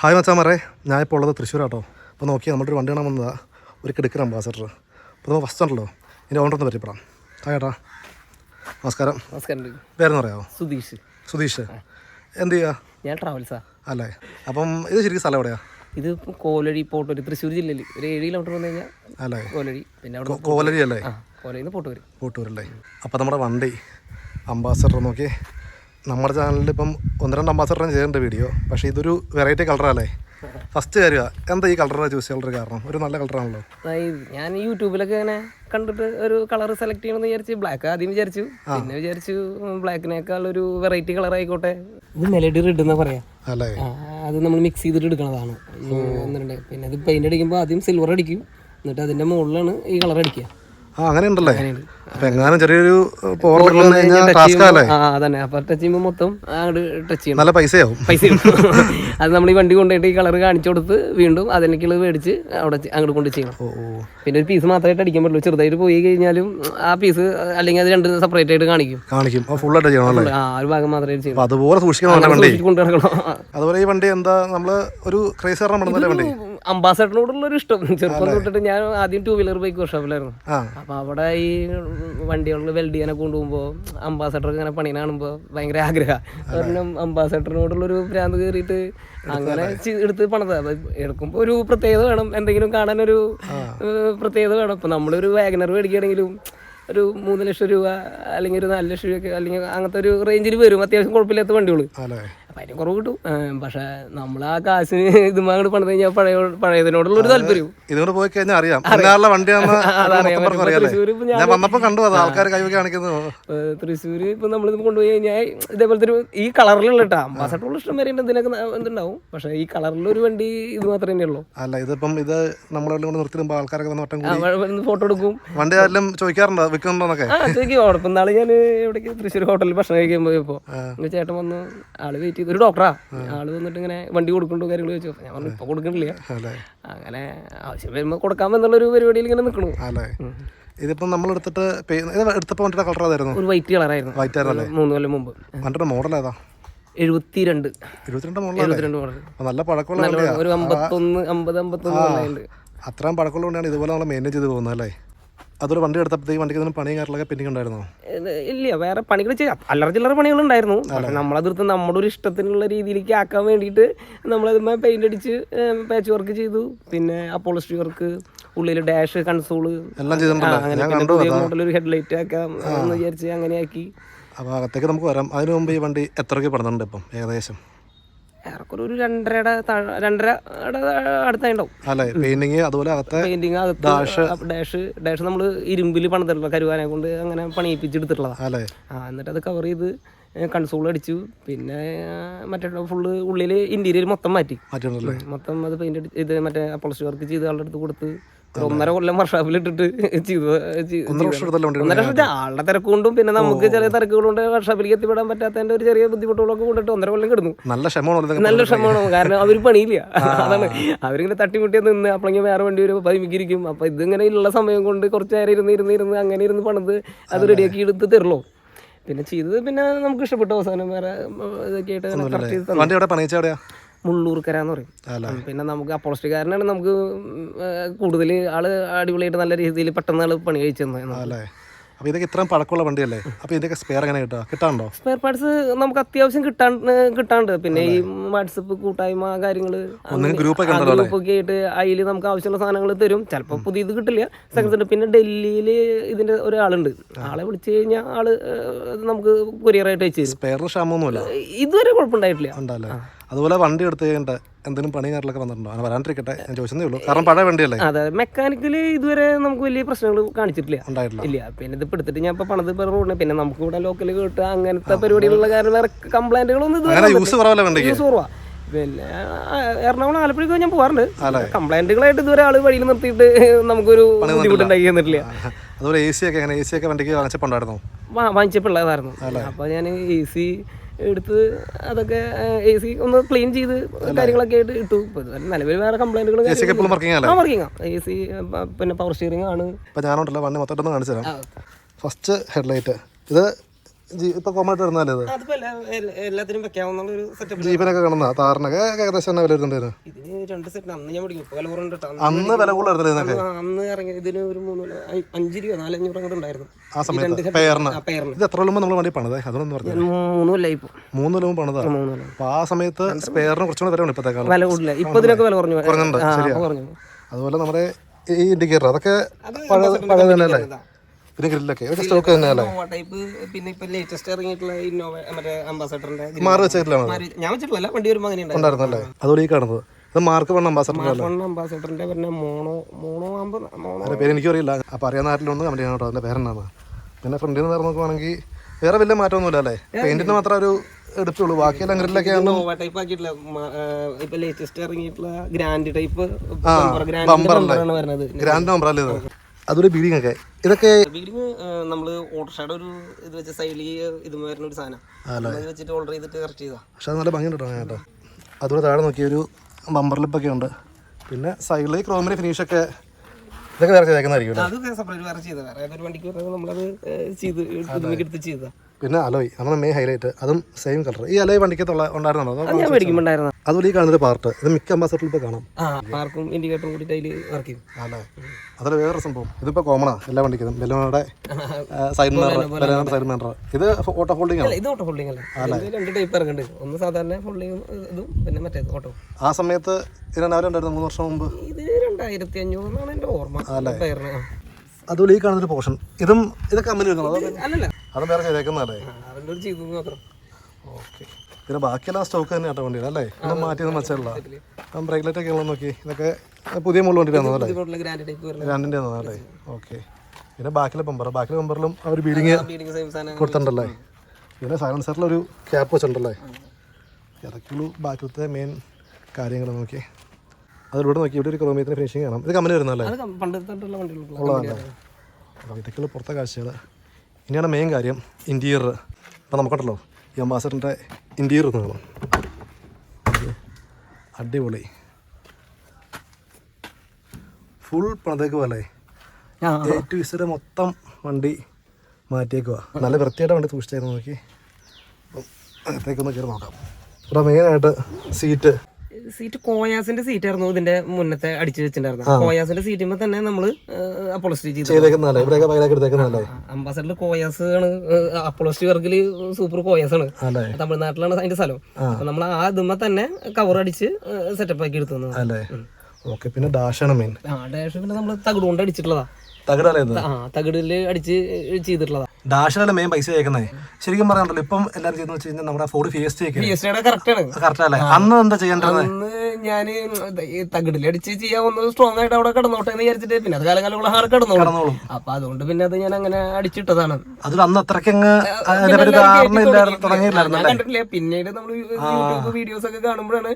Hi മച്ചാമാരെ ഞാൻ ഇപ്പോൾ ഉള്ളത് തൃശ്ശൂരാട്ടോ. അപ്പോൾ നോക്കിയാൽ നമ്മുടെ ഒരു വണ്ടി കാണാൻ വന്നതാ. ഒരു കിടക്കൻ അംബാസഡർ അപ്പോൾ നമ്മൾ ഫസ്റ്റ് ഉണ്ടല്ലോ എന്റെ ഓണർ ഒന്ന് പരിചയപ്പെടാം. ഹായ് ഏട്ടാ. നമസ്കാരം. നമസ്കാരം. പേരെന്ന് പറയാമോ സുധീഷ്. സുധീഷ്. എന്ത് ചെയ്യുക ഞാൻ ട്രാവൽസാ അല്ലേ? അപ്പം ഇത് ശരിക്കും സ്ഥലം എവിടെയാ? ഇത് കോലടി കോലഴി പോട്ടൂര് തൃശ്ശൂർ ജില്ലയിൽ ഒരു ഏഴ് കിലോമീറ്റർ വന്നു കഴിഞ്ഞാൽ അല്ലേ? കോലഴി പിന്നെ അവിടെ കോ- കോലരി അല്ലേ? നിന്ന് പോട്ടൂര്. കൂട്ടൂരല്ലേ അപ്പോൾ നമ്മുടെ വണ്ടി അംബാസഡർ നോക്കി. നമ്മുടെ ചാനലിൽ ഇപ്പം ഒന്ന് രണ്ട് അംബാസഡറിന് ചെയ്തിട്ടുണ്ട് വീഡിയോ പക്ഷേ ഇതൊരു വെറൈറ്റി കളറല്ലേ ഫസ്റ്റ് കാര്യമാണ് എന്താ ഈ കളറിനെ ചൂസ് ചെയ്യാനുള്ള കാരണം? ഒരു നല്ല കളറാണല്ലോ ഞാൻ യൂട്യൂബിലൊക്കെ ഇങ്ങനെ കണ്ടിട്ട് ഒരു കളർ സെലക്ട് ചെയ്യണമെന്ന് വിചാരിച്ചു ബ്ലാക്ക് ആദ്യം വിചാരിച്ചു. പിന്നെ വിചാരിച്ചു ബ്ലാക്കിനേക്കാൾ ഒരു വെറൈറ്റി കളർ ആയിക്കോട്ടെ. ഇത് മെലഡി റെഡ് എന്നാ പറയാ. അല്ലേ? അത് നമ്മൾ മിക്സ് ചെയ്തിട്ട് എടുക്കുന്നതാണ് പിന്നെ ഇത് പെയിന്റ് അടിക്കുമ്പോൾ ആദ്യം സിൽവർ അടിക്കും. എന്നിട്ട് അതിന്റെ മുകളിലാണ് ഈ കളർ അടിക്കുക. ആ അങ്ങനെ ഉണ്ടല്ലേ അപ്പം എങ്ങാനും ചെറിയൊരു ആ അതന്നെ. അപ്പൊ ടച്ച് ചെയ്യുമ്പോൾ മൊത്തം അങ്ങോട്ട് ടച്ച് ചെയ്യണം. നല്ല പൈസയാവും. പൈസ അത് നമ്മൾ ഈ വണ്ടി കൊണ്ടുപോയിട്ട് ഈ കളർ കാണിച്ചു കൊടുത്ത് വീണ്ടും അതിനേക്കുള്ളത് മേടിച്ച് അവിടെ അങ്ങോട്ട് കൊണ്ട് ചെയ്യണം. പിന്നെ ഒരു പീസ് മാത്രമായിട്ട് അടിക്കാൻ പറ്റുള്ളൂ. ചെറുതായിട്ട് പോയി കഴിഞ്ഞാലും ആ പീസ് അല്ലെങ്കിൽ അത് രണ്ട് സെപ്പറേറ്റ് ആയിട്ട് കാണിക്കും. കാണിക്കും. അപ്പോൾ ഫുള്ളായിട്ട് ചെയ്യണം ആ ഒരു ഭാഗം മാത്രമേ ചെയ്യും. അതുപോലെ സൂക്ഷിക്കണം അതുപോലെ ഈ വണ്ടി എന്താ നമ്മൾ ഒരു ക്രൈസ് കാരണം വണ്ടി? അംബാസഡറിനോടുള്ള ഒരു ഇഷ്ടം. ചെറുപ്പം തൊട്ടിട്ട് ഞാൻ ആദ്യം ടൂ വീലർ ബൈക്ക് വർഷോപ്പിലായിരുന്നു അപ്പൊ അവിടെ ഈ വണ്ടികളിൽ വെൽഡ് ചെയ്യാനൊക്കെ കൊണ്ടുപോകുമ്പോൾ അംബാസഡർ ഇങ്ങനെ പണി കാണുമ്പോൾ ഭയങ്കര ആഗ്രഹം. കാരണം അംബാസഡറിനോടുള്ളൊരു ഭ്രാന്ത് കയറിയിട്ട് അങ്ങനെ എടുത്ത് പണിത്. എടുക്കുമ്പോ എടുക്കുമ്പോൾ ഒരു പ്രത്യേകത വേണം. എന്തെങ്കിലും കാണാൻ ഒരു പ്രത്യേകത വേണം. ഇപ്പൊ നമ്മളൊരു വാഗനർ മേടിക്കുകയാണെങ്കിലും ഒരു മൂന്ന് ലക്ഷം രൂപ അല്ലെങ്കിൽ ഒരു നാല് ലക്ഷം രൂപ അല്ലെങ്കിൽ അങ്ങനത്തെ ഒരു റേഞ്ചിൽ വരും. അത്യാവശ്യം കുഴപ്പമില്ലാത്ത വണ്ടികൾ അപ്പം അതിന് കുറവ് കിട്ടും. പക്ഷെ നമ്മൾ ആ കാശിന് ഇത് അങ്ങോട്ട് പണിത് കഴിഞ്ഞാൽ പഴയ പഴയതിനോടുള്ള ഒരു താല്പര്യം ഇതുകൊണ്ട് പോയി കഴിഞ്ഞാൽ അറിയാം. വണ്ടിയാണെന്ന് കണ്ടു അത് ആൾക്കാർ കൈവയ്ക്ക് കാണിക്കുന്നു. ഏഹ് തൃശ്ശൂര് ഇപ്പൊ നമ്മളിത് കൊണ്ടുപോയി കഴിഞ്ഞാൽ ഇതേപോലത്തെ ഒരു ഈ കളറിലുള്ള കേട്ടോ അംബാസഡറുള്ള ഇഷ്ടം വരെ എന്തിനൊക്കെ എന്തുണ്ടാവും പക്ഷെ ഈ കളറിലുള്ള ഒരു വണ്ടി ഇത് മാത്രമേ ഉള്ളൂ അല്ല ഇതിപ്പം ഇത് നമ്മളെല്ലാം നിർത്തിടുമ്പോൾ ആൾക്കാരൊക്കെ വന്ന് വട്ടം കൂടി ഫോട്ടോ എടുക്കും. വണ്ടി ആരെല്ലാം ചോദിക്കാറുണ്ടോ? വിൽക്കുന്നുണ്ടോന്നൊക്കെ ചോദിക്കും. അവിടെ നാളെ ഞാൻ എവിടേക്ക്? തൃശ്ശൂർ ഹോട്ടലിൽ ഭക്ഷണം കഴിക്കാൻ പോയപ്പോൾ ചേട്ടൻ വന്ന് ആൾ വെയിറ്റ് ചെയ്ത്. ഒരു ഡോക്ടറാ ആൾ വന്നിട്ട് ഇങ്ങനെ വണ്ടി കൊടുക്കണ്ടോ കാര്യങ്ങൾ ചോദിച്ചു. ഞാൻ പറഞ്ഞു ഇപ്പൊ കൊടുക്കണില്ല. അങ്ങനെ ആവശ്യം വരുമ്പോ വരുമ്പോൾ ഒരു പരിപാടിയിൽ ഇങ്ങനെ നിൽക്കണു ഇതിപ്പോ നമ്മൾ എടുത്തിട്ട് എടുത്തപ്പോ വണ്ടിയുടെ കളർ ഏതായിരുന്നു? ഒരു വൈറ്റ് കളറായിരുന്നു വൈറ്റ് കളർ മൂന്ന് കൊല്ലം മുമ്പ്. വണ്ടിയുടെ മോഡൽ ഏതാ? എഴുപത്തിരണ്ട്. ഇരുപത്തിരണ്ട് മോഡലല്ലേ എഴുപത്തിരണ്ട് മോഡൽ നല്ല പഴക്കമുള്ള ഒരു അമ്പത്തൊന്ന് അമ്പത് അമ്പത്തൊന്ന് കൊല്ലമായിട്ടുണ്ട് അത്രയും പഴക്കമുള്ള ഇതുപോലെ നമ്മൾ മെയിന്റെയിൻ ചെയ്ത് പോകുന്നത് അല്ലേ? അതൊരു വണ്ടി എടുത്തപ്പോഴത്തേക്ക് വണ്ടിക്ക് ഇതിന് പണിയും കാര്യങ്ങളൊക്കെ പെൻഡിങ് ഉണ്ടായിരുന്നു? ഇല്ല വേറെ പണികൾ ചെയ്യാം അല്ലറ ചില്ലറ പണികളുണ്ടായിരുന്നു. പക്ഷെ നമ്മളതെടുത്ത് നമ്മുടെ ഒരു ഇഷ്ടത്തിനുള്ള രീതിയിലേക്ക് ആക്കാൻ വേണ്ടിയിട്ട് നമ്മളത് പെയിന്റ് അടിച്ച് പാച്ച് വർക്ക് ചെയ്തു. പിന്നെ അപ്പോളിസ്ട്രി വർക്ക് ഉള്ളിൽ ഡാഷ് കൺസോൾ എല്ലാം ചെയ്തിട്ടുണ്ട് ഒരു ഹെഡ്ലൈറ്റ് ആക്കാം എന്ന് വിചാരിച്ച് അങ്ങനെയാക്കി. അപ്പോൾ അകത്തേക്ക് നമുക്ക് വരാം. അതിനു മുമ്പ് ഈ വണ്ടി എത്രയ്ക്ക് പെടുന്നുണ്ട് ഇപ്പം? ഏകദേശം. ഏറെക്കുറെ ഒരു രണ്ടരയുടെ രണ്ടരയുടെ അടുത്തായിട്ടുണ്ടാവും അല്ലേ? പെയിന്റിങ് അതുപോലെ അകത്തെ പെയിന്റിങ് അകത്ത് ഡാഷ് ഡാഷ് നമ്മൾ ഇരുമ്പിൽ പണിതിട്ടുള്ള കരുവാനെ കൊണ്ട് അങ്ങനെ പണിയിപ്പിച്ചെടുത്തിട്ടുള്ളതാണ് അല്ലേ? ആ എന്നിട്ട് അത് കവർ ചെയ്ത് കൺസോൾ അടിച്ചു. പിന്നെ മറ്റേ ഫുള്ള് ഉള്ളിൽ ഇന്റീരിയർ മൊത്തം മാറ്റി. മൊത്തം അത് പെയിന്റ് ഇത് മറ്റേ അപ്പോളസ്റ്റ് വർക്ക് ചെയ്ത് ആളുടെ അടുത്ത് കൊടുത്ത് ഒന്നര കൊല്ലം വർഷാപ്പിൽ ഇട്ടിട്ട് ഒന്നര വർഷം ആളുടെ തിരക്കുകൊണ്ടും പിന്നെ നമുക്ക് ചെറിയ തിരക്കുകളുണ്ട് വർഷാപ്പിലേക്ക് എത്തിപ്പെടാൻ പറ്റാത്തതിന്റെ ഒരു ചെറിയ ബുദ്ധിമുട്ടുകളൊക്കെ കൊണ്ടിട്ട് ഒന്നര കൊല്ലം കിടന്നു. നല്ല ക്ഷമമാണ് നല്ല ക്ഷമമാണ് കാരണം അവർ പണിയില്ല. അതാണ്. അവരിങ്ങനെ തട്ടിമുട്ടി നിന്ന് അപ്പഴെങ്കിൽ വേറെ വണ്ടി വരും പതിമിക്കിരിക്കും അപ്പൊ ഇതിങ്ങനെ ഉള്ള സമയം കൊണ്ട് കുറച്ച് നേരം ഇരുന്ന് ഇരുന്ന് ഇരുന്ന് അങ്ങനെ ഇരുന്ന് പണിത് അത് റെഡിയാക്കി എടുത്ത് തരുള്ളൂ പിന്നെ ചെയ്തത് പിന്നെ നമുക്ക് ഇഷ്ടപ്പെട്ടു അവസാനം വേറെ ഇതൊക്കെ ആയിട്ട് ചെയ്ത് മുള്ളൂർക്കര എന്ന് പറയും. പിന്നെ നമുക്ക് അപ്പോളസ്റ്റിക്കാരനാണ് നമുക്ക് കൂടുതൽ ആൾ അടിപൊളിയായിട്ട് നല്ല രീതിയിൽ പെട്ടെന്ന് ആൾ പണി കഴിച്ചു തന്നെ അപ്പോൾ ഇതൊക്കെ ഇത്രയും പഴക്കമുള്ള വണ്ടിയല്ലേ? അപ്പോൾ ഇതിന്റെയൊക്കെ സ്പെയർ എങ്ങനെ കിട്ടുക? കിട്ടാണ്ടോ സ്പെയർ പാർട്സ് നമുക്ക് അത്യാവശ്യം കിട്ടാൻ കിട്ടാണ്ട് പിന്നെ ഈ വാട്സപ്പ് കൂട്ടായ്മ കാര്യങ്ങൾ ഗ്രൂപ്പ് ഗ്രൂപ്പൊക്കെ ഗ്രൂപ്പൊക്കെ ആയിട്ട് അതിൽ നമുക്ക് ആവശ്യമുള്ള സാധനങ്ങൾ തരും. ചിലപ്പോൾ പുതിയത് കിട്ടില്ല. സെക്കൻഡ് പിന്നെ ഡൽഹിയിൽ ഇതിന്റെ ഒരാളുണ്ട്. ആളെ വിളിച്ചു കഴിഞ്ഞാൽ ആൾ നമുക്ക് കൊറിയറായിട്ട് അയച്ചു സ്പെയർ സ്പെയറിന് ക്ഷാമമൊന്നുമില്ല. ഇതുവരെ കുഴപ്പമുണ്ടായിട്ടില്ല. ഉണ്ടല്ലേ? അതുപോലെ വണ്ടി എടുത്ത് കഴിഞ്ഞിട്ട് എന്തെങ്കിലും പണി കാര്യങ്ങളൊക്കെ വന്നിട്ടുണ്ടോ? അങ്ങനെ വരാണ്ടിരിക്കട്ടെ. ഞാൻ ചോദിച്ചതേ ഉള്ളൂ. കാരണം പഴയ വണ്ടിയല്ലേ? അതെ മെക്കാനിക്കലി ഇതുവരെ നമുക്ക് വലിയ പ്രശ്നങ്ങൾ കാണിച്ചിട്ടില്ല. ഉണ്ടായിട്ടില്ല. ഇല്ല. പിന്നെ ഇത് എടുത്തിട്ട് ഞാൻ ഇപ്പൊ പണത് ഇപ്പൊ റോഡിന്. പിന്നെ നമുക്ക് ഇവിടെ ലോക്കൽ കിട്ടുക അങ്ങനത്തെ പരിപാടികളുള്ള കാരണം വേറെ കംപ്ലൈന്റുകളൊന്നും ഇതുവരെ യൂസ് കുറവല്ല യൂസ് കുറവാ. പിന്നെ എറണാകുളം ആലപ്പുഴയ്ക്ക് ഞാൻ പോവാറുണ്ട്. കംപ്ലൈന്റുകളായിട്ട് ഇതുവരെ ആൾ വഴിയിൽ നിർത്തിയിട്ട് നമുക്കൊരു ബുദ്ധിമുട്ടുണ്ടാക്കി തന്നിട്ടില്ല. അതുപോലെ എ സി ഒക്കെ എ സി ഒക്കെ വണ്ടിക്ക് വാങ്ങിച്ചപ്പോൾ ഉണ്ടായിരുന്നോ? വാ- അപ്പൊ ഞാൻ എ സി എടുത്ത് അതൊക്കെ എ സി ഒന്ന് ക്ലീൻ ചെയ്ത് കാര്യങ്ങളൊക്കെ ആയിട്ട് ഇട്ടു. നിലവിൽ വേറെ കംപ്ലൈന്റുകൾ എ സി ഒക്കെ എപ്പോഴും വർക്കിംഗ് ആ എ സി പിന്നെ പവർ സ്റ്റിയറിംഗ് ആണ്. ഞാനുണ്ടല്ലോ വണ്ടി കാണിച്ചു തരാം ഫസ്റ്റ് ഹെഡ്ലൈറ്റ് ഇത് ഇപ്പൊ കോമൺ ആയിട്ട് വരുന്നല്ലേ ഇത്? അതിപ്പോ എല്ലാ എല്ലാ- എല്ലാത്തിനും വെക്കാവുന്ന ഒരു സെറ്റപ്പ് ജീപ്പനൊക്കെ കാണുന്ന താറിനൊക്കെ. ഏകദേശം തന്നെ വില വരുന്നുണ്ടായിരുന്നു? ഇതിന് രണ്ട് സെറ്റ് അന്ന് ഞാൻ പഠിക്കും വില കുറവുണ്ട് കേട്ടോ അന്ന് അന്ന് വില കൂടുതലായിരുന്നല്ലേ ഇതിനൊക്കെ? അന്ന് ഇതിന് ഒരു മൂന്ന് വില- അ- അഞ്ച് രൂപ നാലഞ്ഞൂറ് അങ്ങോട്ട് ഉണ്ടായിരുന്നു. ആ സമയത്ത് ആ ഇത് എത്ര നമ്മൾ വണ്ടി പണിതേ? അതൊന്നും പറഞ്ഞു മൂന്ന് കൊല്ലം ഇപ്പൊ. മൂന്ന് കൊല്ലം പണിതാ? മൂന്ന് കൊല്ലം. അപ്പൊ ആ സമയത്ത് സ്പെയറിന് കുറച്ചുകൂടെ വില ഉണ്ട് ഇപ്പത്തേക്കാളും വില കൂടില്ല ഇപ്പൊ ഇതിനൊക്കെ വില കുറഞ്ഞു. കുറഞ്ഞിട്ടുണ്ട്, ശരിയാ. കുറഞ്ഞു. അതുപോലെ നമ്മുടെ ഈ ഇൻഡിക്കേറ്റർ അതൊക്കെ പഴയ പഴയ തന്നെ അല്ലേ? ഇതാ. പിന്നെ ഗ്രില്ലൊക്കെ. ഇതൊക്കെ സ്റ്റോക്ക് തന്നെ അല്ലേ ടൈപ്പ് പിന്നെ ഇപ്പൊ ലേറ്റസ്റ്റ് ഇറങ്ങിയിട്ടുള്ള ഇന്നോവ മറ്റേ അംബാസഡറിന്റെ മാറി വെച്ചിട്ടില്ല ഞാൻ വെച്ചിട്ടില്ല വണ്ടി വരുമ്പോൾ അങ്ങനെ ഉണ്ടായിരുന്നു ഉണ്ടായിരുന്നല്ലേ അതുപോലെ ഈ കാണുന്നത്. ഇത് മാർക്ക് വണ്ണ അംബാസഡർ അല്ലേ? അംബാസഡറിന്റെ പിന്നെ മോണോ മോണോ ആകുമ്പോൾ പേര് എനിക്ക് അറിയില്ല അപ്പൊ അറിയാവുന്ന ആരിലുണ്ട് കമന്റ് ചെയ്യണം കേട്ടോ. അതിന്റെ പേരെന്നാണ്. പിന്നെ ഫ്രണ്ടിൽ നിന്ന് നോക്കുവാണെങ്കിൽ വേറെ വലിയ മാറ്റമൊന്നുമില്ല അല്ലേ? പെയിന്റിന് മാത്രം ഒരു എടുത്തുള്ളൂ. ബാക്കിയെല്ലാം ഗ്രില്ലൊക്കെ ടൈപ്പ് ആക്കിയിട്ടില്ല മ- ഇപ്പൊ ലേറ്റസ്റ്റ് ഇറങ്ങിയിട്ടുള്ള ഗ്രാൻഡ് ടൈപ്പ് ഗ്രാൻഡ് വരുന്നത്. ഗ്രാൻഡ് നമ്പർ അല്ലേ അതുപോലെ ബീഡിങ് ഒക്കെ. ഇതൊക്കെ വീടിന് നമ്മൾ ഓട്ടോഷയുടെ ഒരു ഇത് വെച്ച സൈഡിൽ ഇത് വരുന്ന ഒരു സാധനം. വെച്ചിട്ട് ഓർഡർ ചെയ്തിട്ട് കറക്റ്റ് ചെയ്താ. പക്ഷെ അത് നല്ല ഭംഗിയുണ്ട് കേട്ടോ കേട്ടോ. അതുപോലെ താഴെ നോക്കിയ ഒരു ബമ്പർ ലിപ്പൊക്കെ ഉണ്ട്. പിന്നെ സൈഡിൽ ക്രോമിന് ഫിനിഷൊക്കെ ഇതൊക്കെ വേറെ ചെയ്തേക്കുന്നതായിരിക്കും അത് സെപ്പറേറ്റ് വേറെ ചെയ്താ. വേറെ ഏതൊരു വണ്ടിക്ക് നമ്മളത് ചെയ്ത് എടുത്ത് ചെയ്താ. പിന്നെ അലോയ് നമ്മുടെ മെയിൻ ഹൈലൈറ്റ് അതും സെയിം കളർ ഈ അലോയ് വണ്ടിക്കത്തുള്ള ഉണ്ടായിരുന്നോ അതുപോലെ ഈ കാണുന്നൊരു പാർട്ട് ഇത് മിക്ക അംബാസഡറിൽ ഇപ്പോൾ കാണാം. പാർക്കും ഇൻഡിക്കേറ്ററും കൂടി അതിൽ വർക്ക് ചെയ്യും. അല്ലേ? അതിൽ വേറെ സംഭവം. ഇതിപ്പോൾ കോമണാ എല്ലാ വണ്ടിക്കും. ബെലോണയുടെ സൈഡ് ബെലോണയുടെ സൈഡ് മിറർ ഇത് ഓട്ടോ ഫോൾഡിംഗ് ആണ് അല്ല ഇത് ഓട്ടോ ഫോൾഡിംഗ് അല്ല. രണ്ട് ടൈപ്പ് ഇറങ്ങുന്നുണ്ട് ഒന്ന് സാധാരണ ഫോൾഡിംഗ് ഇതും പിന്നെ ഓട്ടോ ആ സമയത്ത് ഇതിനാണ് അവരുണ്ടായിരുന്നു മൂന്ന് വർഷം മുമ്പ്? ഇത് രണ്ടായിരത്തി അഞ്ഞൂറിനാണ് എന്റെ ഓർമ്മ. ആ. അതുപോലെ ഈ കാണുന്നൊരു പോർഷൻ ഇതും ഇതൊക്കെ കമ്പനി വരുന്നത് അതോ വേറെ ചെയ്തേക്കുന്നതല്ലേ? ഓക്കെ. പിന്നെ ബാക്കിയെല്ലാം സ്റ്റോക്ക് തന്നെ ആട്ടോ വണ്ടിയിൽ അല്ലേ? ഒന്നും മാറ്റിയൊന്നും വെച്ചില്ല ബ്രേക്ക് ലൈറ്റ് ഒക്കെ ഉള്ളത് നോക്കി. ഇതൊക്കെ പുതിയ മുകളിൽ വണ്ടി അല്ലേ? ഇതുപോലുള്ള ഗ്രാൻഡ് അല്ലേ? ഓക്കെ. പിന്നെ ബാക്കിലെ ബമ്പർ ബാക്കിലെ ബമ്പറിലും ആ ഒരു ബീഡിങ് കൊടുത്തിട്ടുണ്ടല്ലേ? പിന്നെ സൈലൻസറിലൊരു ക്യാപ്പ് വെച്ചിട്ടുണ്ടല്ലേ? ഇതൊക്കെയുള്ളൂ ബാക്കിലത്തെ മെയിൻ കാര്യങ്ങൾ നോക്കി അതിലൂടെ നോക്കി ഇവിടെ ഒരു ക്രോമിയത്തിന് ഫിനിഷിങ് കാണാം. ഇത് കമ്പനി വരുന്നല്ലേ അത് അപ്പോൾ ഇതൊക്കെയുള്ള പുറത്തെ കാഴ്ചകൾ ഇനിയാണ് മെയിൻ കാര്യം ഇന്റീരിയർ ഇപ്പം നമുക്കുണ്ടല്ലോ ഈ അംബാസഡറിന്റെ ഇന്റീരിയർ ഒന്ന് കാണാം. അടിപൊളി. ഫുൾ പണിതേക്ക് പോലെ എ ടു ഇസഡ് മൊത്തം വണ്ടി മാറ്റിയേക്കുക നല്ല വൃത്തിയായിട്ട് വണ്ടി സൂക്ഷിച്ചായിരുന്നു നോക്കി. അപ്പം അകത്തേക്കൊന്ന് കയറി നോക്കാം. ഇവിടെ മെയിനായിട്ട് സീറ്റ് സീറ്റ് കോയാസിന്റെ സീറ്റ് ആയിരുന്നു ഇതിന്റെ മുന്നത്തെ അടിച്ചു വെച്ചിട്ടുണ്ടായിരുന്നു. കോയാസിന്റെ സീറ്റുമ്പോ തന്നെ നമ്മൾ അപ്പോളസ്റ്റി ചെയ്തു ചെയ്തേക്കുന്നതല്ലേ? ഇവിടെയൊക്കെ പകരമൊക്കെ എടുത്തേക്കുന്നതല്ലേ? അംബാസഡറിൽ കോയാസ് ആണ് അപ്പോളസ്റ്റി വർക്കിൽ സൂപ്പർ കോയാസ് ആണ്. തമിഴ്നാട്ടിലാണ് അതിന്റെ സ്ഥലം. നമ്മൾ ആ ഇതുമ്മ തന്നെ കവർ അടിച്ച് സെറ്റപ്പ് ആക്കി എടുത്തു. ഓക്കെ പിന്നെ ഡാഷാണ് മെയിൻ ആ ഡാഷ് പിന്നെ നമ്മൾ തകിട് കൊണ്ട് അടിച്ചിട്ടുള്ളതാ. തകിടല്ലേ ആ തകിടിൽ അടിച്ച് ചെയ്തിട്ടുള്ളതാ. ഡാഷിനല്ലേ മെയിൻ പൈസ കേൾക്കുന്നത് ശരിക്കും പറയാനുണ്ടല്ലോ ഇപ്പം എല്ലാവരും ചെയ്യുന്ന വെച്ച് കഴിഞ്ഞാൽ നമ്മുടെ ഫോർഡ് ഫിയസ്റ്റ് കറക്റ്റ് അല്ലേ? അന്ന് എന്താ ചെയ്യേണ്ടത്? ഞാൻ തകിടിലടിച്ച് ചെയ്യാൻ ചെയ്യാവുന്ന സ്ട്രോങ് ആയിട്ട് അവിടെ കിടന്നോട്ടെ എന്ന് വിചാരിച്ചിട്ട് പിന്നെ അത് കാലം കാലം കടന്നോളും. കിടന്നോളും. അപ്പൊ അതുകൊണ്ട് പിന്നെ അത് ഞാൻ അങ്ങനെ അടിച്ചിട്ടതാണ്. അതിൽ അന്ന് അത്രയ്ക്ക് കണ്ടിട്ടില്ല പിന്നീട് നമ്മൾ യൂട്യൂബ് വീഡിയോസ് ഒക്കെ കാണുമ്പോഴാണ്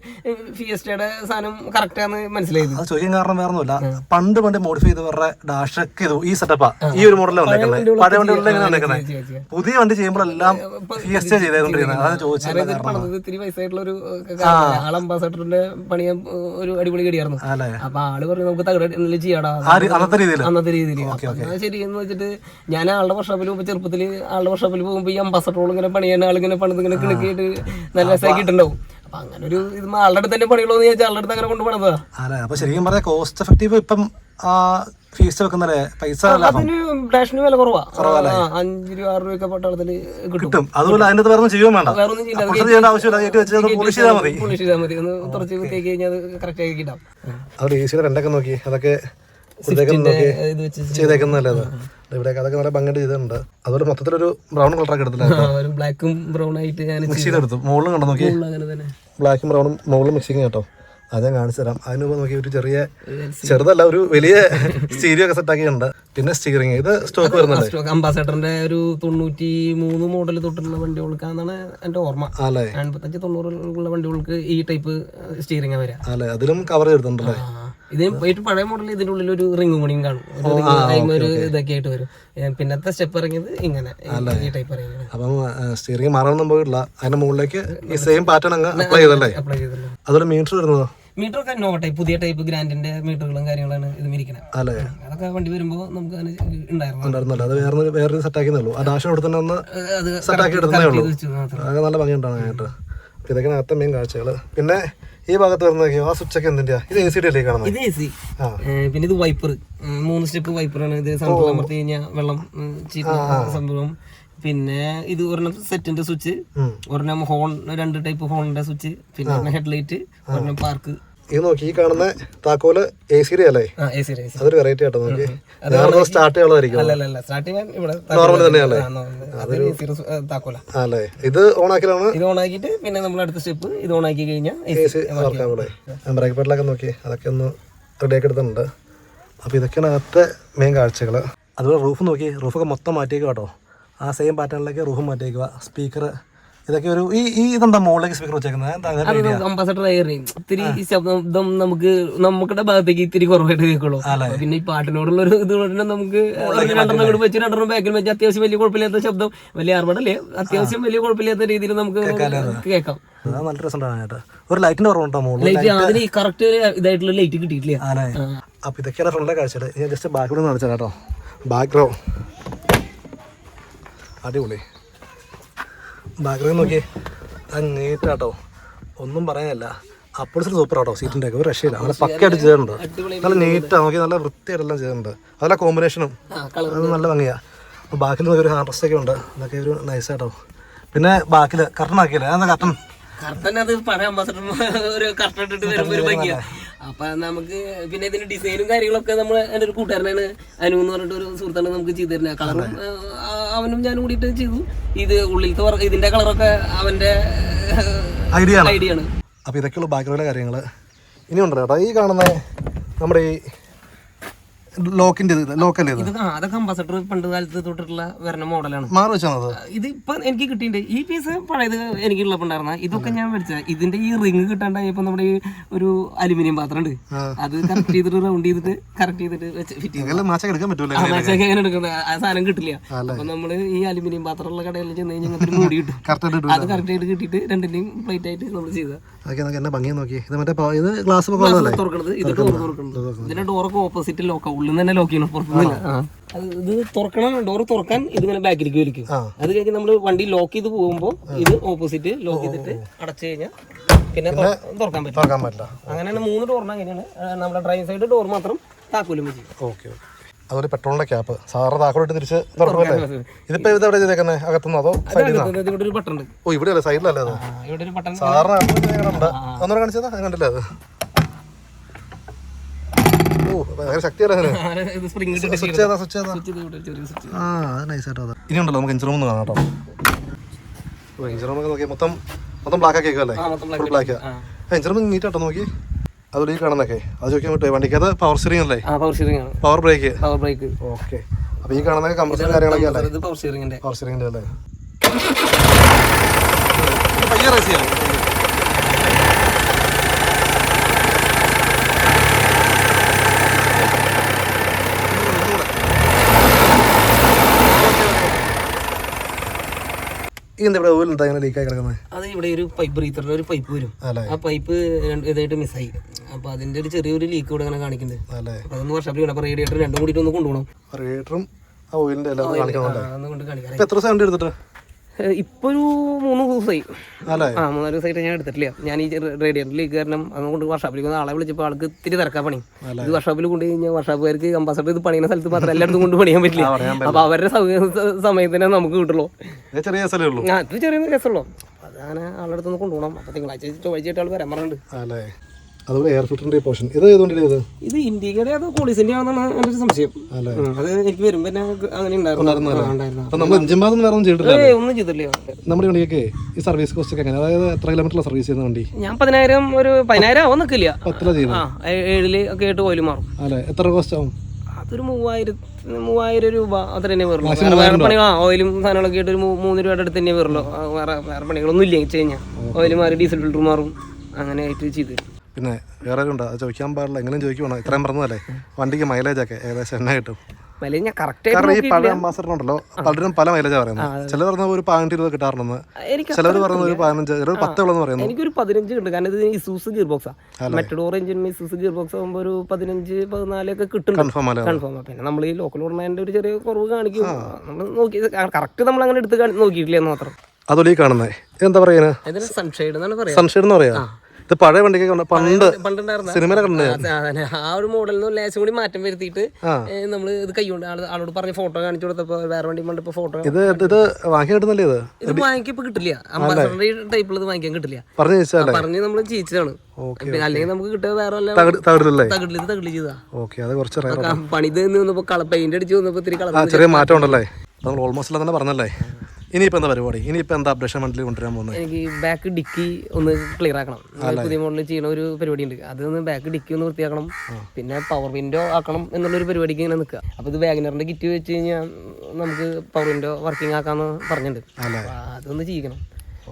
ഫിയസ്റ്റയുടെ സാധനം കറക്റ്റ് ആണ് മനസ്സിലായത്. ചോദ്യം കാരണം വേറെ ഒന്നുമില്ല. പണ്ട് പണ്ട് മോഡിഫൈ ചെയ്തവരുടെ ഡാഷൊക്കെ ഈ സെറ്റപ്പാ ഈ ഒരു മോഡലാണ് പഴയ വണ്ടികളിൽ വന്നേക്കുന്നത്. പുതിയ വണ്ടി ചെയ്യുമ്പോഴെല്ലാം എല്ലാം ചെയ്തോണ്ടിരുന്നത് അതാണ് ചോദിച്ചത് ഒരു അടിപൊളി അപ്പൊ ആൾ പറഞ്ഞു നമുക്ക് ചെയ്യാടാ അന്നത്തെ രീതിയിൽ അന്നത്തെ രീതിയിൽ ശരി എന്ന് വെച്ചിട്ട് ഞാൻ ആളുടെ വർഷോപ്പിൽ പോകുമ്പോൾ ചെറുപ്പത്തിൽ ആളുടെ വർഷോപ്പിൽ പോകുമ്പോൾ ഈ അംബാസഡറോൾ ഇങ്ങനെ പണിയാൻ ആളിങ്ങനെ പണിത് ഇങ്ങനെ കിണക്കിയിട്ട് നല്ല രസമാക്കിയിട്ടുണ്ടാവും അപ്പൊ അങ്ങനെ ഒരു ഇത് ആളുടെ അടുത്ത് തന്നെ പണികളോന്ന് എന്ന് ചോദിച്ചാൽ ആളുടെ അടുത്ത് അങ്ങനെ കൊണ്ട് പണിതാ അല്ലേ അപ്പൊ ശരിക്കും പറഞ്ഞ കോസ്റ്റ് എഫക്റ്റീവ് ഇപ്പം ഫീസ് വെക്കുന്നല്ലേ പൈസ അതിന് വില കുറവാ. അഞ്ച് രൂപ ആറ് പട്ടാളത്തിൽ കിട്ടും. അതുപോലെ അതിന്റെ വേറെ ഒന്നും ചെയ്യുകയും വേണ്ട. വേറെ ഒന്നും ചെയ്യേണ്ട ആവശ്യമില്ല. കയറ്റി പോളിഷ് ചെയ്താൽ മതി. പോളിഷ് ചെയ്താൽ മതി. ഒന്ന് തുറച്ച് കുത്തിയാക്കി കഴിഞ്ഞാൽ അത് കറക്റ്റ് ആക്കി കിട്ടാം. അവിടെ എ സിയുടെ രണ്ടൊക്കെ നോക്കി. അതൊക്കെ ചെയ്തേക്കുന്നല്ലേ അത്? ഇവിടെയൊക്കെ അതൊക്കെ നല്ല ഭംഗിയായിട്ട് ചെയ്തിട്ടുണ്ട്. അതുപോലെ മൊത്തത്തിലൊരു ബ്രൗൺ കളറൊക്കെ ഒരു ബ്ലാക്കും ബ്രൗൺ ആയിട്ട് ഞാൻ മിക്സ് ചെയ്തെടുത്തു. മുകളിലും കണ്ടോ നോക്കി? അങ്ങനെ തന്നെ. ബ്ലാക്കും ബ്രൗണും മുകളിലും മിക്സിങ് കേട്ടോ. അത് ഞാൻ കാണിച്ചു തരാം. അതിന് മുമ്പ് നോക്കി ഒരു ചെറിയ ചെറുതല്ല ഒരു വലിയ സ്റ്റീരിയോ ഒക്കെ സെറ്റ് ആക്കിയിട്ടുണ്ട്. പിന്നെ സ്റ്റിയറിംഗ് ഇത് സ്റ്റോക്ക് വരുന്നുണ്ട് അംബാസഡറിന്റെ ഒരു തൊണ്ണൂറ്റി മൂന്ന് മോഡൽ തൊട്ടുള്ള വണ്ടികൾക്കാന്നാണ് എന്റെ ഓർമ്മ. അല്ലേ എൺപത്തഞ്ച് തൊണ്ണൂറുള്ള വണ്ടികൾക്ക് ഈ ടൈപ്പ് സ്റ്റിയറിംഗ് വരാം. അല്ലേ അതിലും കവർ ചെയ്തിട്ടുണ്ടല്ലേ? ഇതിന് ഏറ്റവും പഴയ മോഡൽ ഇതിന്റെ ഉള്ളിൽ ഒരു റിംഗും കൂടിയും കാണും. ഒരു ഇതൊക്കെ ആയിട്ട് വരും. പിന്നത്തെ സ്റ്റെപ്പ് ഇറങ്ങിയത് ഇങ്ങനെ. ഈ ടൈപ്പ് ഇറങ്ങിയത്. അപ്പം സ്റ്റിയറിംഗ് മാറാനൊന്നും പോയിട്ടില്ല. അതിന്റെ മുകളിലേക്ക് ഈ സെയിം പാറ്റേൺ അങ്ങ് അപ്ലൈ ചെയ്തല്ലേ? അപ്ലൈ ചെയ്തല്ലോ? അതുപോലെ മീറ്റർ വരുന്നതോ? മീറ്റർ ഒക്കെ നോവ ടൈപ്പ് പുതിയ ടൈപ്പ് ഗ്രാൻഡിന്റെ മീറ്ററുകളും കാര്യങ്ങളാണ് ഇത് മിരിക്കുന്നത് അല്ലേ? അതൊക്കെ വണ്ടി വരുമ്പോ നമുക്ക് ഉണ്ടായിരുന്നല്ലോ അത് വേറെ വേറെ ആക്കി ഉള്ളൂ. ആ ഒന്ന് സെറ്റാക്കി എടുത്തേ ഉള്ളൂ. നല്ല ഭംഗിയുണ്ടാണ് കേട്ടോ ഇതൊക്കെയാണ് മെയിൻ കാഴ്ചകൾ. പിന്നെ ഈ ഭാഗത്ത് വരുന്ന ആ സ്വിച്ച് ഒക്കെ എന്തിന്റെയാ ഇത് എ സി ഡി അല്ലേ കാണുന്നത്? ഇത് എ സി പിന്നെ ഇത് വൈപ്പർ മൂന്ന് സ്റ്റെപ്പ് വൈപ്പറാണ് ഇത് സംഭവം അമർത്തി കഴിഞ്ഞാൽ വെള്ളം സംഭവം. പിന്നെ ഇത് ഒരെണ്ണം സെറ്റിന്റെ സ്വിച്ച്. ഒരെണ്ണം ഹോൺ രണ്ട് ടൈപ്പ് ഹോണിന്റെ സ്വിച്ച് പിന്നെ ഒരെണ്ണം ഹെഡ്ലൈറ്റ് ഒരെണ്ണം പാർക്ക് ഇത് നോക്കി ഈ കാണുന്ന താക്കോൽ എ സി അല്ലേ? അതൊരു വെറൈറ്റി ആട്ടോ നോക്കി. സ്റ്റാർട്ട് ചെയ്യാനുള്ളതായിരിക്കും. നോർമൽ തന്നെയല്ലേ. അതൊരു അല്ലേ ഇത് ഓൺ ആക്കിയാണ് ഇത് ഓൺ ആക്കിയിട്ട് പിന്നെ നമ്മൾ അടുത്ത സ്റ്റെപ്പ് ഇത് ഓൺ ആക്കി കഴിഞ്ഞാൽ എ സി വർക്കാവൂടെ ബ്രേക്ക് പെഡലൊക്കെ നോക്കി. അതൊക്കെ ഒന്ന് റെഡിയാക്കി എടുത്തിട്ടുണ്ട്. അപ്പോൾ ഇതൊക്കെയാണ് അകത്തെ മെയിൻ കാഴ്ചകൾ അതുപോലെ റൂഫ് നോക്കി. റൂഫൊക്കെ മൊത്തം മാറ്റിയേക്കാട്ടോ കേട്ടോ. ആ സെയിം പാറ്റേണിലേക്ക് റൂഹം മാറ്റിയേക്കുക സ്പീക്കർ ഇതൊക്കെ ഒരു ഈ ഈ ഇതെന്താ മുകളിലേക്ക് സ്പീക്കർ വെച്ചേക്കുന്നത് എയറിങ് ഇത്തിരി ശബ്ദം നമുക്ക് നമുക്കുടെ ഭാഗത്തേക്ക് ഇത്തിരി കുറവായിട്ട് കേൾക്കുള്ളൂ. പിന്നെ ഈ പാട്ടിനോടുള്ള ഒരു ഇത് നമുക്ക് രണ്ടെണ്ണം കൂടെ വെച്ച് രണ്ടെണ്ണം ബാക്കിൽ വെച്ച് അത്യാവശ്യം വലിയ കുഴപ്പമില്ലാത്ത ശബ്ദം വലിയ ആർമടല്ലേ അത്യാവശ്യം വലിയ കുഴപ്പമില്ലാത്ത രീതിയിൽ നമുക്ക് കേൾക്കാം. നല്ല രസമുണ്ടാണ് കേട്ടോ ഒരു ലൈറ്റിന്റെ കുറവുണ്ടോ ലൈറ്റ് അതിന് കറക്റ്റ് ഇതായിട്ടുള്ള ലൈറ്റ് കിട്ടിയിട്ടില്ല. അപ്പൊ ഇതൊക്കെയാണ് ഫ്രണ്ടിലെ കാഴ്ചകൾ ഞാൻ ജസ്റ്റ് ബാക്ക്ഗ്രൗണ്ട് കാണിച്ചാൽ കേട്ടോ. ബാക്ക്ഗ്രൗണ്ട് അടിപൊളി. ബാക്ക്ഗ്രൗണ്ട് നോക്കിയേ. അത് നീറ്റാട്ടോ. ഒന്നും പറയാനല്ല. അപ്പോഴത്തെ സൂപ്പർ ആട്ടോ. സീറ്റിന്റെ ഒക്കെ രക്ഷയില്ല. നല്ല പക്കയായിട്ട് ചെയ്തിട്ടുണ്ട്. നല്ല നീറ്റാണ് നോക്കി നല്ല വൃത്തിയായിട്ടെല്ലാം ചെയ്തിട്ടുണ്ട്. അതല്ല കോമ്പിനേഷനും അത് നല്ല ഭംഗിയാണ് അപ്പോൾ ബാക്കിൽ നോക്കി ഒരു ഹാർഡ്രസ്റ്റ് ഒക്കെ ഉണ്ട്. അതൊക്കെ ഒരു നൈസാട്ടോ പിന്നെ ബാക്കിൽ കർട്ടൺ ആക്കിയില്ല? അതെന്താ കർട്ടൺ അത് പഴയ ഒരു ഇട്ടിട്ട് വരുമ്പോൾ ഒരു ഭംഗിയാ. അപ്പൊ നമുക്ക് പിന്നെ ഇതിന്റെ ഡിസൈനും കാര്യങ്ങളൊക്കെ നമ്മൾ എന്റെ ഒരു കൂട്ടുകാരനാണ് അനു എന്ന് പറഞ്ഞിട്ട് ഒരു സുഹൃത്താണ് നമുക്ക് ചെയ്തു തരുന്നത് കളറും അവനും ഞാനും കൂടിയിട്ട് ചെയ്തു. ഇത് ഉള്ളിലത്തെ വർക്ക് ഇതിന്റെ കളറൊക്കെ അവന്റെ ഐഡിയ ആണ് ഐഡിയ ആണ് അപ്പോൾ ഇതൊക്കെയുള്ള ബാക്കിയുള്ള കാര്യങ്ങൾ ഇനി ഉണ്ടല്ലോ കേട്ടോ ഈ കാണുന്ന നമ്മുടെ ഈ ലോക്കിന്റെ ഇത് ലോക്കല്ലേ ഇത്? അതൊക്കെ അംബാസഡർ പണ്ട് കാലത്ത് തൊട്ടിട്ടുള്ള വരുന്ന മോഡലാണ് മാറി വെച്ചത് ഇത് ഇപ്പൊ എനിക്ക് കിട്ടിയിട്ടുണ്ട്. ഈ പീസ് പഴയത് എനിക്കുള്ളപ്പോണ്ടായിരുന്ന ഇതൊക്കെ ഞാൻ മേടിച്ചത്. ഇതിന്റെ ഈ റിങ് കിട്ടാണ്ടായപ്പോ നമ്മുടെ ഈ ഒരു അലുമിനിയം പാത്രം ഉണ്ട് അത് കറക്റ്റ് ചെയ്തിട്ട് റൗണ്ട് ചെയ്തിട്ട് കറക്റ്റ് ചെയ്തിട്ട് വെച്ച് ഫിറ്റ് ചെയ്തു. മാച്ചൊക്കെ എടുക്കാൻ പറ്റൂലേ മാച്ചൊക്കെ എങ്ങനെ എടുക്കുന്നത് ആ സാധനം കിട്ടില്ല. അപ്പൊ നമ്മൾ ഈ അലുമിനിയം പാത്രമുള്ള കടയിൽ ചെന്ന് കഴിഞ്ഞാൽ മൂടി കിട്ടും. അത് കറക്റ്റ് ആയിട്ട് കിട്ടിയിട്ട് രണ്ടിന്റെയും പ്ലേറ്റ് ആയിട്ട് നമ്മൾ ചെയ്ത. അതൊക്കെ നോക്കി എന്നെ ഭംഗി നോക്കി ഇത് മറ്റേ ഇത് ഗ്ലാസ് ഇതിന്റെ ഡോറൊക്കെ ഓപ്പോസിറ്റ് ലോക്ക ഉള്ളിൽ നിന്ന് തന്നെ ലോക്ക് ചെയ്യണം. പുറത്തുനിന്നില്ല ഇത് തുറക്കണം. ഡോർ തുറക്കാൻ ഇതിങ്ങനെ ബാക്കിലേക്ക് വലിക്കും. അത് കഴിഞ്ഞ് നമ്മൾ വണ്ടി ലോക്ക് ചെയ്ത് പോകുമ്പോൾ ഇത് ഓപ്പോസിറ്റ് ലോക്ക് ചെയ്തിട്ട് അടച്ചു കഴിഞ്ഞാൽ പിന്നെ തുറക്കാൻ പറ്റും അങ്ങനെയാണ് മൂന്ന് ഡോറിന് അങ്ങനെയാണ്. നമ്മുടെ ഡ്രൈവ് സൈഡ് ഡോർ മാത്രം താക്കോലും വെച്ച്. Okay okay. അതുപോലെ പെട്രോളിന്റെ ക്യാപ്പ് സാറ് താക്കോട്ട് തിരിച്ച് ഇതിപ്പോ ഇത് എവിടെ ചെയ്തേക്കുന്നത് അകത്തുനിന്ന് അതോ സൈഡിൽ ഓ ഇവിടെ അല്ലേ? സൈഡിലല്ലേ അത്? സാറിന് ഉണ്ട്. ഒന്നുകൂടെ കാണിച്ചതാ കണ്ടില്ല അത്. ഇനി ഉണ്ടല്ലോ നമുക്ക് എഞ്ചിൻ റൂം കാണാം കേട്ടോ. എഞ്ചിൻ റൂമൊക്കെ നോക്കി മൊത്തം മൊത്തം ബ്ലാക്ക് മൊത്തം full black engine room neat ആട്ടോ നോക്കി. അതുപോലെ ഈ കാണുന്നൊക്കെ അത് ചോദിക്കാൻ പറ്റുമോ അത് പവർ സ്റ്റിയറിംഗ് അല്ലേ? ആ പവർ സ്റ്റിയറിംഗ് ആണ്. Power brake power brake okay അപ്പോൾ ഈ കാണുന്ന കംപ്രഷൻ കാര്യങ്ങളൊക്കെ അല്ലേ? ഇത് പവർ സ്റ്റിയറിംഗിന്റെ പവർ സ്റ്റിയറിംഗിന്റെ അല്ലേ? ഇത് പയ്യെ റേസ് ചെയ്യാം ഈ എന്താ ഇവിടെ ഓയിൽ എന്താ ഇങ്ങനെ ലീക്കായി കിടക്കുന്നത്? അത് ഇവിടെ ഒരു പൈപ്പ് ബ്രീത്തറിന്റെ ഒരു പൈപ്പ് വരും. ആ പൈപ്പ് ഇതായിട്ട് മിസ്സായി അപ്പൊ അതിന്റെ ഒരു ചെറിയൊരു ലീക്ക് ഇവിടെ അങ്ങനെ കാണിക്കുന്നുണ്ട്. അല്ലേ? അപ്പൊ അതൊന്ന് വർഷം അപ്പൊ റേഡിയേറ്റർ രണ്ടും കൂടിയിട്ട് ഒന്ന് കൊണ്ടുപോകണം. റേഡിയേറ്ററും ആ എല്ലാം എത്ര ദിവസം എടുത്തിട്ട്? ഇപ്പൊ ഒരു മൂന്ന് ദിവസമായി ആ മൂന്നാൽ ദിവസമായിട്ട് ഞാൻ എടുത്തിട്ടില്ല. ഞാൻ ഈ റേഡിയേറ്റർ ലീക്ക് കാരണം അതുകൊണ്ട് വർഷാപ്പിലേക്ക് വന്ന ആളെ വിളിച്ചപ്പോൾ ആൾക്ക് ഇത്തിരി തിരക്കാ പണി. ഇത് വർഷാപ്പിൽ കൊണ്ട് കഴിഞ്ഞാൽ വർഷാപ്പുകാർക്ക് അംബാസഡർ ഇത് പണിയുന്ന സ്ഥലത്ത് മാത്രം എല്ലായിടത്തും കൊണ്ട് പണിയാൻ പറ്റില്ല. അപ്പൊ അവരുടെ സമയത്തിനെ നമുക്ക് കിട്ടുള്ളൂ. ചെറിയ സ്ഥലമേ ഉള്ളൂ? ആ ഇത് ചെറിയ അതാണ് ആളുടെ അടുത്തൊന്ന് കൊണ്ടുപോകണം. അപ്പൊ തിങ്കളാഴ്ച ചോദിച്ചിട്ട് ആൾ വരാൻ പറഞ്ഞിട്ടുണ്ട്. അതുപോലെ എയർ ഫിൽറ്ററിന്റെ പോർഷൻ ഇത് ഏത് ഇത് ഇത് ഇന്ത്യയുടെ അതോ പോലീസിന്റെ ആണെന്നാണ് എന്റെ ഒരു സംശയം. അത് എനിക്ക് വരുമ്പോൾ അങ്ങനെ ഉണ്ടായിരുന്നു. നമ്മൾ എഞ്ചിൻ ഭാഗം വേറെ ഒന്നും ചെയ്തിട്ടില്ല ഒന്നും ചെയ്തില്ല നമ്മുടെ വണ്ടിയൊക്കെ ഈ സർവീസ് കോസ്റ്റ് ഒക്കെ എങ്ങനെ? അതായത് എത്ര കിലോമീറ്റർ സർവീസ് ചെയ്യുന്ന വണ്ടി? ഞാൻ പതിനായിരം ഒരു പതിനായിരം ആവും നിൽക്കില്ല പത്തില ചെയ്യുന്നത് ഏഴിൽ ഒക്കെ ആയിട്ട് ഓയിൽ മാറും. അല്ലെ? എത്ര കോസ്റ്റ് ആവും? അതൊരു മൂവായിരത്തി മൂവായിരം രൂപ അത്ര തന്നെ വരുള്ളൂ. വേറെ പണി ആ ഓയിലും സാധനങ്ങളൊക്കെ ആയിട്ട് ഒരു മൂന്ന് രൂപയുടെ അടുത്ത് തന്നെ വരുള്ളൂ. വേറെ വേറെ പണികളൊന്നും ഇല്ല കഴിഞ്ഞാൽ ഓയിൽ മാറി ഡീസൽ ഫിൽറ്റർ മാറും. അങ്ങനെ ആയിട്ട് ചെയ്ത് പിന്നെ വേറെ ഉണ്ടോ. അത് ചോദിക്കാൻ പാടില്ല. എങ്ങനെയും ചോദിക്കുവാണോ. ഇത്രയും പറഞ്ഞതല്ലേ? വണ്ടിക്ക് മൈലേജൊക്കെ ഏകദേശം എണ്ണ കിട്ടും കാരണം ഈ പഴയ അംബാസഡർ പലരും പല മൈലേജാ പറയുന്നത്. ചിലർ പറഞ്ഞ ഒരു പതിനെട്ട് ഇരുപത് കിട്ടാറുണ്ടെന്ന്. ചിലർ പറയുന്നത് ഒരു പതിനഞ്ച് ചിലർ പത്തോളം പറയുന്നു. എനിക്കൊരു പതിനഞ്ച് കിട്ടും കാരണം ഇത് Isuzu gear ബോക്സാ Matador engine Isuzu gear box ആകുമ്പോൾ ഒരു പതിനഞ്ച് പതിനാലൊക്കെ കിട്ടും കൺഫേം കൺഫേം പിന്നെ നമ്മൾ ഈ ലോക്കൽ ഓർണമെന്റ് ഒരു ചെറിയ കുറവ് കാണിക്കും. നമ്മൾ നോക്കി കറക്റ്റ് നമ്മൾ അങ്ങനെ എടുത്ത് നോക്കിയിട്ടില്ല എന്ന് മാത്രം. അതുപോലെ ഈ കാണുന്നത് എന്താ പറയുന്നത് സൺഷെയ്ഡ് എന്നാണ് പറയുക. സൺഷെയ്ഡ് എന്ന് പറയാ? ഇത് പഴയ വണ്ടി പണ്ട് സിനിമയിലൊക്കെ ആ, ഒരു മോഡലിൽ നിന്ന് ലേശം കൂടി മാറ്റം വരുത്തിയിട്ട്. നമ്മൾ ഇത് കൈകൊണ്ട് ആൾ ആളോട് പറഞ്ഞ് ഫോട്ടോ കാണിച്ചു കൊടുത്തപ്പോ വേറെ വണ്ടി കണ്ടപ്പോൾ ഫോട്ടോ ഇത് ഇത് വാങ്ങി കിട്ടുന്നില്ല ഇത്? ഇത് വാങ്ങിക്കപ്പോ കിട്ടില്ല. അംബാസഡർ ടൈപ്പിൽ ഇത് വാങ്ങിക്കാൻ കിട്ടില്ല. പറഞ്ഞു പറഞ്ഞ് നമ്മൾ പിന്നെ അല്ലെങ്കിൽ നമുക്ക് കിട്ടിയ വേറെ വല്ല തകടില്ലേ തകിടിൽ ഇത് തകിടി ചെയ്താ. അത് കുറച്ച് പണിത് കള പെയിന്റ് അടിച്ച് വന്നപ്പോ ഇത്തിരി കളർ ചെറിയ മാറ്റം ഉണ്ടല്ലേ? നമ്മൾ ഓൾമോസ്റ്റ് തന്നെ പറഞ്ഞല്ലേ? ഇനിയിപ്പോൾ എന്താ പരിപാടി? ഇനിയിപ്പോ എന്താ അപ്ഡേഷൻ വണ്ടിയിൽ കൊണ്ടുവരാൻ പോകുന്നത്? എനിക്ക് ബാക്ക് ഡിക്കി ഒന്ന് ക്ലിയർ ആക്കണം. പുതിയ മോഡലിൽ ചെയ്യുന്ന ഒരു പരിപാടി ഉണ്ട് അത് ഒന്ന് ബാക്ക് ഡിക്കി ഒന്ന് വൃത്തിയാക്കണം. പിന്നെ പവർ വിൻഡോ ആക്കണം എന്നുള്ളൊരു പരിപാടിക്ക് ഇങ്ങനെ നിൽക്കുക. അപ്പോൾ ഇത് വാഗനറിന്റെ കിറ്റ് വെച്ച് കഴിഞ്ഞാൽ നമുക്ക് പവർ വിൻഡോ വർക്കിംഗ് ആക്കാന്ന് പറഞ്ഞിട്ടുണ്ട്. അതൊന്ന് ചെയ്യിക്കണം.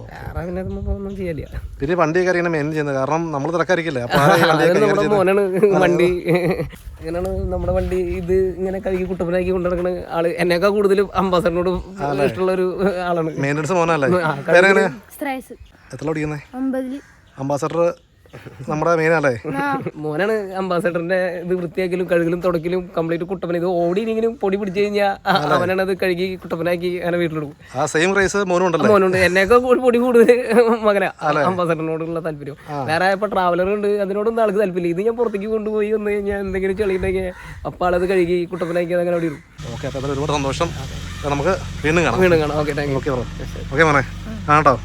വേറെ പിന്നെ വണ്ടി ഒന്നും ചെയ്യാനില്ല പിന്നെ വണ്ടിയൊക്കെ അറിയണം മെയിൻ ചെയ്യുന്നത്. കാരണം നമ്മൾ തിരക്കായിരിക്കില്ലേ? നമ്മുടെ മോനാണ് വണ്ടി ഇങ്ങനെയാണ് നമ്മുടെ വണ്ടി ഇത് ഇങ്ങനെ കഴുകി കുട്ടപ്പനാക്കി കൊണ്ടുനടക്കണ ആൾ? എന്നെക്കാ കൂടുതൽ അംബാസഡറിനോട് ഇഷ്ടമുള്ള ഒരു ആളാണ്. മെയിൻ മോനല്ലേ എത്ര അംബാസഡർ നമ്മുടെ മെയിനല്ലേ മോനാണ് അംബാസഡറിന്റെ ഇത് വൃത്തിയാക്കലും കഴുകലും തുടക്കലും കംപ്ലീറ്റ് കുട്ടപ്പന. ഇത് ഓടിയില്ലെങ്കിലും പൊടി പിടിച്ചു കഴിഞ്ഞാൽ അവനാണ് അത് കഴുകി കുട്ടപ്പനാക്കി അങ്ങനെ വീട്ടിലിടും. ആ സെയിം റേസ് മോനും ഉണ്ടല്ലേ? മോനുണ്ട്. എന്നെയൊക്കെ പൊടി കൂടുതൽ മകനാ. അംബാസഡറിനോടുള്ള താല്പര്യം. വേറെ ഇപ്പൊ ട്രാവലർ ഉണ്ട്. അതിനോടൊന്നും ആൾക്ക് താല്പര്യം ഇത് ഞാൻ പുറത്തേക്ക് കൊണ്ടുപോയി വന്നു കഴിഞ്ഞാൽ എന്തെങ്കിലും ചെളിയുണ്ടെങ്കിൽ അപ്പൊ ആളത് കഴുകി കുട്ടപ്പനാക്കി അങ്ങനെ അവിടെ ഇടും. ഓക്കെ അതിൽ ഒരുപാട് സന്തോഷം. നമുക്ക് വീണ്ടും കാണാം. വീണ്ടും കാണാം. Okay thank you okay okay മോനെ. കാണാട്ടോ